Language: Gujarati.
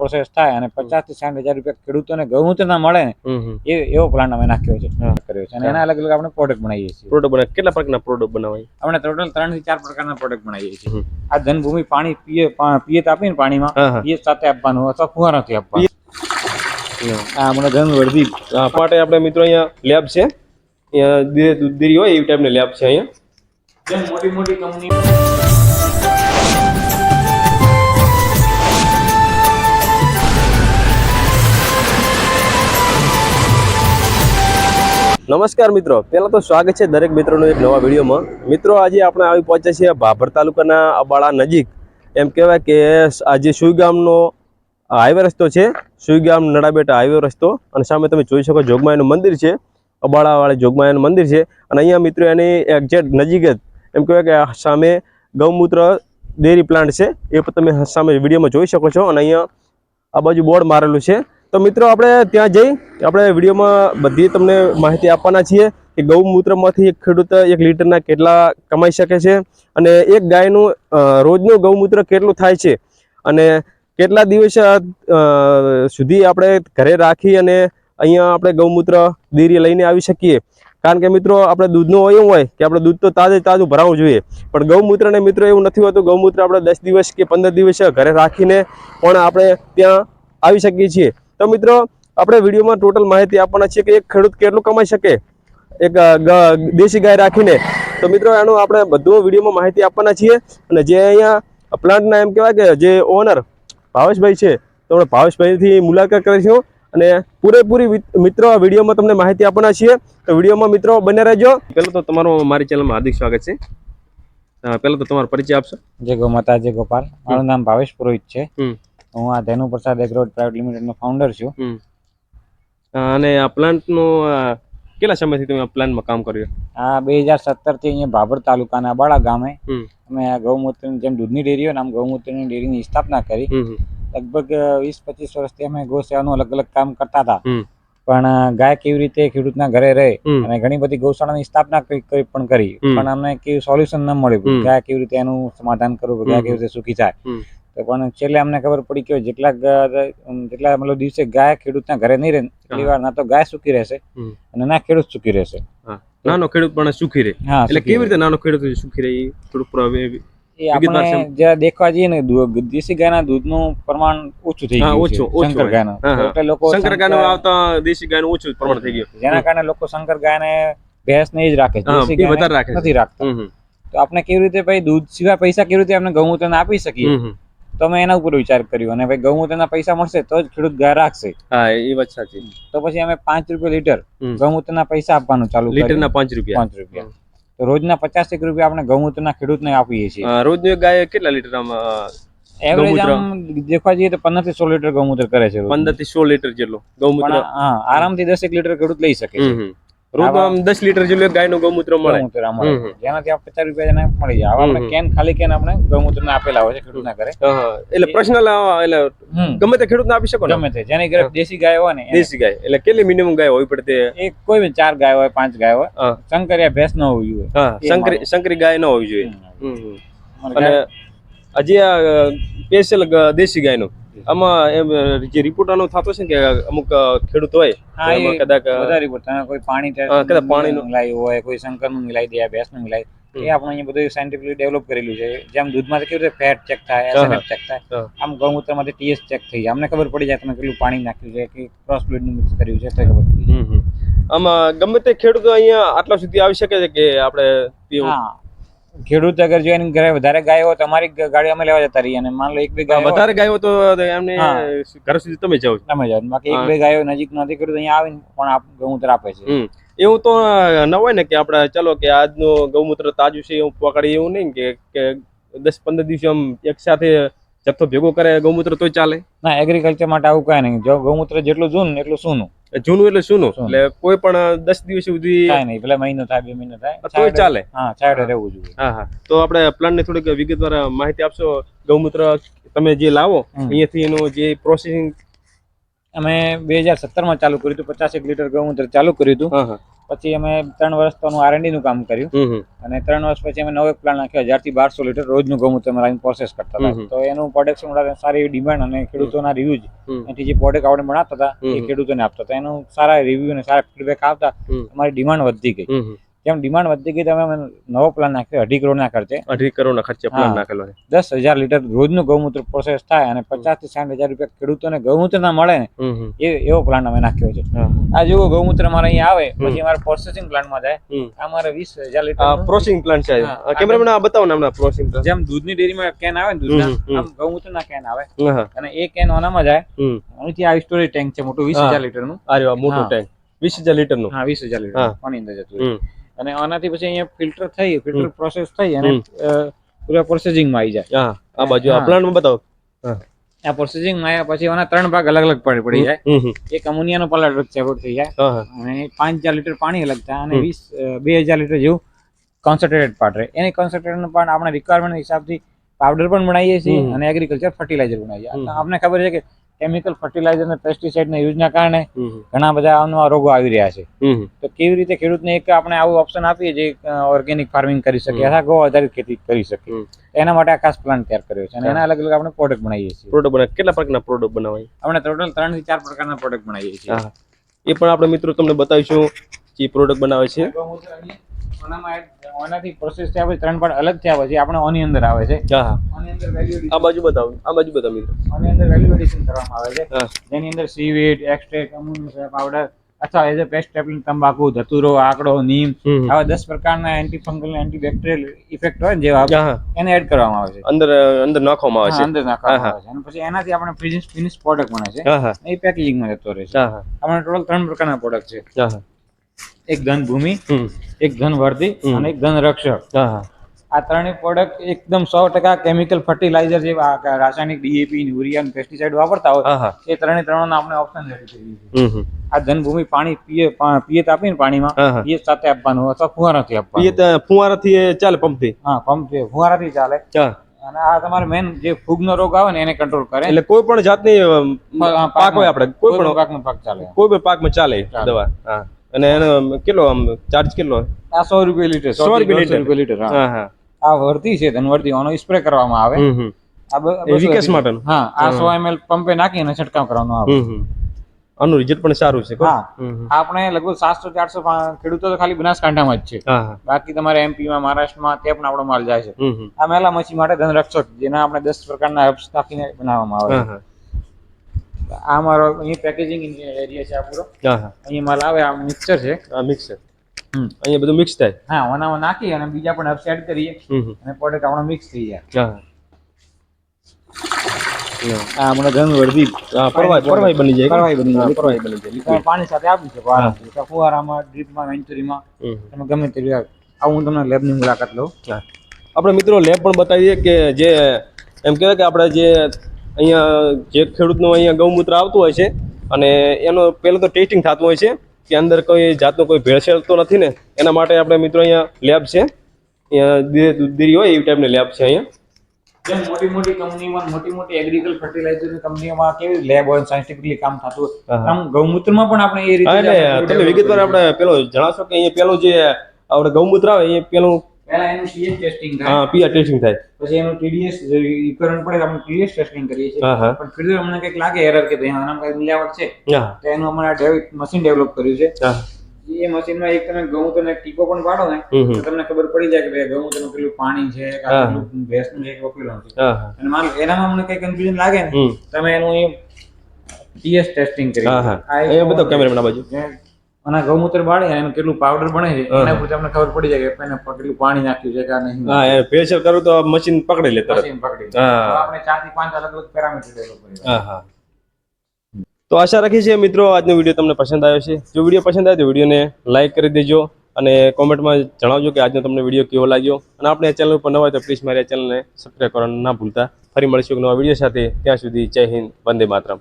પ્રોસેસ થાય અને પચાસથી સાઠ હજાર રૂપિયા ખેડૂતોને ગૌમૂત્ર ના મળે ને એવો પ્લાન્ટ અમે નાખ્યો છે કર્યો છે. અને એના અલગ અલગ આપણે પ્રોડક્ટ બનાવીએ છીએ. પ્રોડક્ટ બનાવે. કેટલા પ્રકારના પ્રોડક્ટ બનાવાય? આપણે ટોટલ ત્રણથી ચાર પ્રકારના પ્રોડક્ટ બનાવીએ છીએ. આ ધનભૂમિ પાણી પીએ પિયત આપીને પાણીમાં. પિયત સાથે આપવાનું અથવા ફુવારાથી આપવાનું. આ આપણે જન્મવર્ધી આ માટે આપણે મિત્રો અહીંયા લેબ છે. અહીંયા દૂધ દેરી હોય એવી ટાઈપની લેબ છે અહીંયા. મોટી મોટી કંપની નમસ્કાર મિત્રો. પહેલાં તો સ્વાગત છે દરેક મિત્રોનું એક નવા વિડીયોમાં. મિત્રો, આજે આપણે આવી પહોંચ્યા છીએ ભાભર તાલુકાના અબાળા નજીક. એમ કહેવાય કે આજે સુઈગામનો હાઈવે રસ્તો છે. સુઈગામ નડાબેટા હાઈવે રસ્તો. અને સામે તમે જોઈ શકો જોગમાયાનું મંદિર છે. અબાળાવાળી જોગમાયાનું મંદિર છે. અને અહીંયા મિત્રો એની એક્ઝેક્ટ નજીક જ, એમ કહેવાય કે સામે ગૌમૂત્ર ડેરી પ્લાન્ટ છે. એ પણ તમે સામે વિડીયોમાં જોઈ શકો છો. અને અહીંયા આ બાજુ બોર્ડ મારેલું છે. તો મિત્રો આપણે ત્યાં જઈ આપણે વિડીયોમાં બધી તમને માહિતી આપવાના છીએ કે ગૌમૂત્રમાંથી એક ખેડૂત એક લીટરના કેટલા કમાઈ શકે છે અને એક ગાયનું રોજનું ગૌમૂત્ર કેટલું થાય છે અને કેટલા દિવસ સુધી આપણે ઘરે રાખી અને અહીંયા આપણે ગૌમૂત્ર ડેરી લઈને આવી શકીએ. કારણ કે મિત્રો આપણે દૂધનું એવું હોય કે આપણે દૂધ તો તાજે તાજું ભરાવવું જોઈએ. પણ ગૌમૂત્રને મિત્રો એવું નથી હોતું, ગૌમૂત્ર આપણે દસ દિવસ કે પંદર દિવસ ઘરે રાખીને પણ આપણે ત્યાં આવી શકીએ છીએ. તો મિત્રો આપણે વિડીયોમાં ટોટલ માહિતી આપવાના છીએ કે એક ખેડૂત કેટલું કમાઈ શકે? એક દેશી ગાય રાખીને. તો મિત્રો એનું આપણે બધું વિડીયોમાં માહિતી આપવાના છીએ. અને જે અહીંયા પ્લાન્ટના એમ કહેવાય કે જે ઓનર ભાવેશભાઈ છે તો આપણે ભાવેશભાઈથી મુલાકાત કરીશું અને પૂરેપૂરી મિત્રો આ વિડીયોમાં તમને માહિતી આપવાના છીએ. તો વિડીયોમાં મિત્રો બને રહેજો. પહેલાં તો તમારો મારી ચેનલમાં હાર્દિક સ્વાગત છે. પહેલાં તો તમારો પરિચય આપશો. જય ગો માતા જય ગોપાલ. મારું નામ ભાવેશ પુરોહિત છે. હમ. હું આ ધેનુ પ્રસાદ એગ્રોડ પ્રાઇવેટ લિમિટેડનો ફાઉન્ડર છું. અને આ પ્લાન્ટનું કેટલા સમયથી તમે આ પ્લાન્ટમાં કામ કર્યું? આ બે હજાર સત્તરથી અહીંયા ભાભર તાલુકાના બાળા ગામે અમે આ ગૌમૂત્રની જેમ દૂધની ડેરીઓ નામ ગૌમૂત્રની ડેરીની સ્થાપના કરી. લગભગ વીસ પચીસ વર્ષથી અમે ગૌ સેવાનું અલગ અલગ કામ કરતા હતા. પણ ગાય કેવી રીતે ખેડૂતના ઘરે રહે અને ઘણી બધી ગૌશાળાની સ્થાપના પણ કરી. પણ અમને કેવું સોલ્યુશન ન મળ્યું ગાય કેવી રીતે એનું સમાધાન કરવું ગાય કેવી રીતે સુખી થાય. તો પણ છેલ્લે અમને ખબર પડી કે જેટલા જેટલા મતલબ દિવસે ગાય ખેડૂતના ઘરે નહીં રહે એટલી વાર ના તો ગાય સુખી રહેશે અને ના ખેડૂત સુખી રહેશે. નાનો ખેડૂત પણ સુખી રહે. હા એટલે કેવી રીતે નાનો ખેડૂત સુખી રહે? થોડુંક એ- એ આપણે જ્યાં દેખવા જઈએ ને દેશી ગાયના દૂધનું પ્રમાણ ઓછું થઈ ગયું ઓછું, શંકર ગાયનું. એટલે લોકો શંકર શંકર- ગાયનું આવતા દેશી ગાયનું ઓછું પ્રમાણ થઈ ગયું. જેના કારણે લોકો શંકર ગાયને ભેંસને જ રાખે છે. દેશી એ વધારે રાખે નથી રાખતા. તો આપણે કેવી રીતે ભાઈ દૂધ સિવાય પૈસા કેવી રીતે આપણે ગૌમૂત્રને આપી શકીએ. તો અમે એના ઉપર વિચાર કર્યો. અને ભાઈ ગૌમૂત્રના પૈસા મળશે તો જ ખેડૂત ગાય રાખશે. હા એ વાત સાચી. તો પછી અમે પાંચ રૂપિયા લીટર હમ. ગૌમૂત્રના પૈસા આપવાનું ચાલુ લીટરના પાંચ રૂપિયા. પાંચ રૂપિયા. તો રોજના પચાસ એક રૂપિયા આપણે ગૌમૂત્રના ખેડૂતને આપીએ છીએ. હા, ગાય કેટલા લીટર આમ એવરેજ આમ દેખવા જઈએ તો પંદરથી સોળ લીટર ગૌમૂત્ર કરે છે. પંદરથી સોળ લીટર જેટલો ગૌમૂત્ર હા આરામથી દસ એક લીટર ખેડૂત લઈ શકે છે. રોજનું દસ લીટર જેટલું ગાયનું ગૌમૂત્ર મળે. ગૌમૂત્ર. જેનાથી આપણે પચાસ રૂપિયા એને મળી જાય. આપણે કેન ખાલી કેન આપણે ગૌમૂત્રના આપેલા હોય છે ખેડૂતના ઘરે. એટલે પર્સનલ એટલે ગમે તે ખેડૂતને આપી શકો ગમે તે. જેની ઘરે દેશી ગાય હોય ને દેશી ગાય. એટલે કેટલી મિનિમમ ગાય હોય પડે એક કોઈ બી ચાર ગાય હોય પાંચ ગાય હોય. શંકરિયા ભેંસ ન હોવી જોઈએ. શંકરી શંકરી ગાય ન હોવી જોઈએ. અને હજી આ સ્પેશિયલ દેશી ગાયનું. આમાં એમ જે રિપોર્ટાનો થતો છે ને કે અમુક ખેડૂત હોય કદાચ બધા વધારે કોઈ પાણી કદાચ પાણીનું- મિલાયું હોય કોઈ શંકરનું મિલાઈ દે ભેંસનું મિલાય. એ આપણે અહીંયા બધું સાયન્ટિફિકલી ડેવલપ કરેલું છે. જેમ દૂધમાં કેવી રીતે ફેટ ચેક થાય એસએનએફ ચેક થાય. આમ ગૌમૂત્રમાંથી ટીએસ ચેક થઈ જાય. અમને ખબર પડી જાય તમે કેટલું પાણી નાખ્યું છે કે ક્રોસ બ્લીડનું મિક્સ કર્યું છે તે ખબર પડી. આમાં ગમે તે ખેડૂતો અહીંયા આટલા સુધી આવી શકે છે કે આપણે હા. ખેડૂત અગર જો એની ઘરે વધારે ગાય હોય તો અમારી ગાડી અમે લેવા જતા રહીએ અને માન લો એક બે ગાય વધારે ગાય તો એમને ઘર સુધી તમે જાઓ તમે જાઓ બાકી એક. બે ગાયો નજીક નથી ખેડૂત અહીંયા આવીને પણ ગૌમૂત્ર આપે છે. એવું તો ન હોય ને કે આપણે ચલો કે આજનું ગૌમૂત્ર તાજું છે એવું પકડી એવું નહીં કે દસ પંદર દિવસે આમ એક સાથે જથ્થો ભેગો કરે ગૌમૂત્ર તોય ચાલે. ના એગ્રીકલ્ચર માટે આવું કાંઈ નહીં. જો ગૌમૂત્ર જેટલું જૂન ને એટલું સૂનું. જૂનું એટલે શું એટલે કોઈ પણ દસ દિવસ સુધી કાંઈ નહીં ભલે મહિનો થાય બે મહિનો થાય. તો ચાલે. હા છાંયડે રહેવું જોઈએ. હા હા. તો આપણે પ્લાનને થોડીક વિગતવાર માહિતી આપશો? ગૌમૂત્ર તમે જે લાવો અહીંયાથી એનું જે પ્રોસેસિંગ અમે બે હજાર સત્તરમાં ચાલુ કર્યું હતું પચાસ એક લીટર ગૌમૂત્ર ચાલુ કર્યું હતું. પછી અમે ત્રણ વર્ષ તો નું કામ કર્યું અને ત્રણ વર્ષ પછી અમે નવો એક પ્લાન નાખ્યો હજારથી બારસો લીટર રોજનું ગૌમૂત્ર અમે લાવીને પ્રોસેસ કરતા હતા તો એનું પ્રોડક્શન સારી એવી ડિમાન્ડ અને ખેડૂતોના રિવ્યુઝ. એથી જે પ્રોડક્ટ આપણે બનાવતા હતા એ. ખેડૂતોને આપતા હતા એનું સારા રિવ્યુ અને સારા ફીડબેક આવતા હમ. અમારી ડિમાન્ડ વધતી ગઈ. જેમ ડિમાન્ડ વધતી ગઈ તમે નવો પ્લાન નાખ્યો અઢી કરોડના ખર્ચે. અઢી કરોડના ખર્ચે પ્લાન નાખેલો છે. દસ હજાર લીટર રોજનું ગૌમૂત્ર પ્રોસેસ થાય અને પચાસથી સાઠ હજાર રૂપિયા ખેડૂતોને ગૌમૂત્ર ના મળે ને. એ એવો પ્લાન અમે નાખ્યો છે. આ જેવો ગૌમૂત્ર અમારે અહીંયા આવે પછી અમારે પ્રોસેસિંગ પ્લાન્ટમાં જાય. આ અમારે વીસ હજાર લીટર પ્રોસેસિંગ પ્લાન્ટ છે. કેમેરામેન આ બતાવો ને પ્રોસેસિંગ પ્લાન્ટ જેમ દૂધની ડેરીમાં કેન આવે ને દૂધના. આમ ગૌમૂત્રના કેન આવે. અને એ કેન ઓનામાં જાય. અહીંથી આવી સ્ટોરેજ ટેન્ક છે મોટું વીસ. હજાર લીટરનું. અરે મોટું ટેન્ક વીસ હજાર લીટરનું? હા વીસ હજાર લીટર પાણી અંદર જતું અને આનાથી પછી અહીંયા ફિલ્ટર થઈ ફિલ્ટર પ્રોસેસ થઈ અને પૂરા પ્રોસેસિંગમાં આવી જાય. હા આ બાજુ આ પ્લાન્ટમાં બતાવો. આ પ્રોસેસિંગમાં આવ્યા પછી એના ત્રણ ભાગ અલગ અલગ પડી પડી જાય. એક અમોનિયાનો પલાટ સેપરેટ થઈ જાય. અને પાંચ હજાર લીટર પાણી અલગ થાય અને વીસ બે હજાર લીટર જેવું કોન્સન્ટ્રેટેડ પાર્ટ રહે. એની કોન્સન્ટ્રેટેડ પણ આપણે રિક્વાયરમેન્ટ હિસાબથી પાવડર પણ બનાવીએ છીએ અને એગ્રીકલ્ચર ફર્ટિલાઇઝર બનાવીએ આપણને આપણે ખબર છે કે કેમિકલ ફર્ટિલાઇઝર અને પેસ્ટિસાઇડના યુઝના કારણે. ઘણા બધા આવા રોગો આવી રહ્યા છે. તો કેવી રીતે ખેડૂતને એક આપણે આવું ઓપ્શન આપીએ જે ઓર્ગેનિક ફાર્મિંગ કરી શકે અથવા ગૌ આધારિત ખેતી કરી શકે. એના માટે આ ખાસ પ્લાન તૈયાર કર્યો છે. અને એના અલગ અલગ આપણે પ્રોડક્ટ બનાવીએ છીએ. પ્રોડક્ટ બનાવે કેટલા પ્રકારના પ્રોડક્ટ બનાવાય? આપણે ટોટલ ત્રણથી ચાર પ્રકારના પ્રોડક્ટ બનાવીએ છીએ. એ પણ આપણે મિત્રો તમને બતાવીશું જે પ્રોડક્ટ બનાવે છે. ઓનાથી પ્રોસેસ થયા પછી ત્રણ પાર્ટ અલગ થયા પછી આપણે ઓની અંદર આવે છે. ઓની અંદર વેલ્યુ આ બાજુ બતાવો આ બાજુ બતાવો મિત્રો. આની અંદર વેલ્યુ એડિશન કરવામાં આવે છે. જેની અંદર સીવીડ એક્સ્ટ્રેક્ટ અમોનિયમ પાવડર અથવા એઝ અ પેસ્ટ ટેબ્લેટ તંબાકુ ધતુરો આકડો નીમ. આવા દસ પ્રકારના anti fungal anti bacterial effect હોય જેવા એને એડ કરવામાં આવે છે. અંદર અંદર નાખવામાં આવે છે. અંદર નાખવામાં આવે છે. અને પછી એનાથી આપણે ફિનિશ ફિનિશ પ્રોડક્ટ બને છે. એ પેકેજિંગમાં જતો રહે છે. આપણે ટોટલ ત્રણ પ્રકારના પ્રોડક્ટ છે. એક ધન ભૂમિ એક ધન વર્ધી અને એક ધન રક્ષક હા હા. આ ત્રણેય પ્રોડક્ટ એકદમ સો ટકા કેમિકલ ફર્ટિલાઇઝર જેવા રાસાયણિક ડીએપી યુરિયા પેસ્ટિસાઇડ વાપરતા હોય હા હા. એ ત્રણે ત્રણ આપણે ઓપ્શન રેડી આ ધનભૂમિ પાણી પીએ પિયત આપીને પાણીમાં હા હા. પિયત સાથે આપવાનું અથવા ફુવારાથી આપવાનું પિયત ફુવારાથી ચાલે પંપથી? હા પંપ છે ફુવારાથી ચાલે. હા. અને આ તમારે મેન જે ફૂગનો રોગ આવે ને એને કંટ્રોલ કરે. એટલે કોઈ પણ જાતની પાક હોય આપણે કોઈ પણ પાકનો પાક ચાલે. કોઈ પણ પાકમાં માં ચાલે. દવા. હા. અને એનો કેટલો આમ ચાર્જ કેટલો આ સો રૂપિયા લીટર સો રૂપિયા લીટર. રૂપિયા લીટર હા. આ વર્તી છે ધનવર્તી આનો સ્પ્રે કરવામાં આવે. આ વિકાસ રૂપિયા. હા આ સો એમએલ પંપે નાખીને છંટકાવ કરવાનો આવે. આનું રિઝલ્ટ પણ સારું છે હા. આપણે લગભગ સાતસો ચારસો ખેડૂતો તો ખાલી બનાસકાંઠામાં જ છે. બાકી તમારે એમપીમાં મહારાષ્ટ્રમાં તે પણ આપણો માલ જાય છે. આ મેલા મચ્છી માટે ધનરક્ષક જેના આપણે દસ પ્રકારના હર્બ્સ નાખીને બનાવવામાં આવે છે. આ મારો અહીં પેકેજિંગ એરિયા છે આ પૂરો. હા હા. અહીં માલ આવે આ મિક્સર છે. આ મિક્સ અહીંયા બધું મિક્સ થાય. હા ઓનામાં નાખી અને બીજા પણ એડ કરીએ. અને પ્રોડક્ટ આપણો મિક્સ થઈ જાય. હા હા. આ મને ધનવર્ધી હા પરવાઈ પરવાઈ બની જાય. પરવાઈ બની જાય. હા, બની જાય પાણી સાથે આપ્યું છે આરામથી ફુવારામાં ડ્રીપમાં વેન્ચુરીમાં તમે ગમે તે આવું હું તમને લેબની મુલાકાત લઉં. આપણે મિત્રો લેબ પણ બતાવીએ કે જે એમ કહેવાય કે આપણે જે અહીંયા જે ખેડૂતનું અહીંયા ગૌમૂત્ર આવતું હોય છે અને એનો પહેલું તો ટેસ્ટિંગ થતું હોય છે કે અંદર કોઈ જાતનો કોઈ ભેળસેળ તો નથી ને એના માટે આપણે મિત્રો અહીંયા લેબ છે. અહીંયા દૂધ દૂધગીરી હોય એવી ટાઈપની લેબ છે અહીંયા. જેમ મોટી મોટી કંપનીમાં મોટી મોટી એગ્રીકલ ફર્ટિલાઇઝર કંપનીઓમાં કેવી લેબ હોય સાયન્ટિફિકલી કામ થતું હોય. આમ ગૌમૂત્રમાં પણ આપણે એ રીતે વિગતવાર આપણે પેલો જણાવશો કે અહીંયા પેલું જે આપણે ગૌમૂત્ર આવે એ પેલું પહેલા એનું pH ટેસ્ટિંગ થાય. હા પીઆર ટેસ્ટિંગ થાય. પછી એનું ટીડીએસ કરંટ પડે આપણે ટીડીએસ ટેસ્ટિંગ કરીએ છીએ. પણ ફિર અમને કંઈક લાગે એરર કે ભાઈ આનામાં કંઈક મિલાવટ છે? તો એનું અમારે મશીન ડેવલપ કર્યું છે. એ મશીનમાં એક તમે ઘઉં તમે ટીપો પણ પાડો ને. તો તમને ખબર પડી જાય કે ભાઈ ઘઉં તમે પેલું પાણી છે આ ભેંસનું છે કે છે. હા અને માનો એનામાં અમને કઈ કન્ફ્યુઝન લાગે ને તમે એનું એ ટીએસ ટેસ્ટિંગ કરી. આ બતાવો આ બાજુ. અને ગૌમૂત્ર બાળે એનું કેટલું પાવડર બને છે એના ઉપર તમને ખબર પડી જાય કે એને કેટલું પાણી નાખ્યું છે કે નહીં. હા એ પ્રેશર કરું તો મશીન પકડી લે તરત. મશીન પકડી હા. આપણે ચારથી પાંચ અલગ અલગ પેરામીટર ડેવલપ કરી હા હા. તો આશા રાખીએ છે મિત્રો આજનો વીડિયો તમને પસંદ આવ્યો છે. જો વીડિયો પસંદ આવે તો વિડીયોને લાઈક કરી દેજો અને કોમેન્ટમાં જણાવજો કે આજનો તમને વીડિયો કેવો લાગ્યો. અને આપણે ચેનલ ઉપર નવા હોય તો પ્લીઝ મારી ચેનલને સબસ્ક્રાઈબ કરવાનું ના ભૂલતા. ફરી મળીશું એક નવા વીડિયો સાથે. ત્યાં સુધી જય હિન્દ વંદે માતરમ.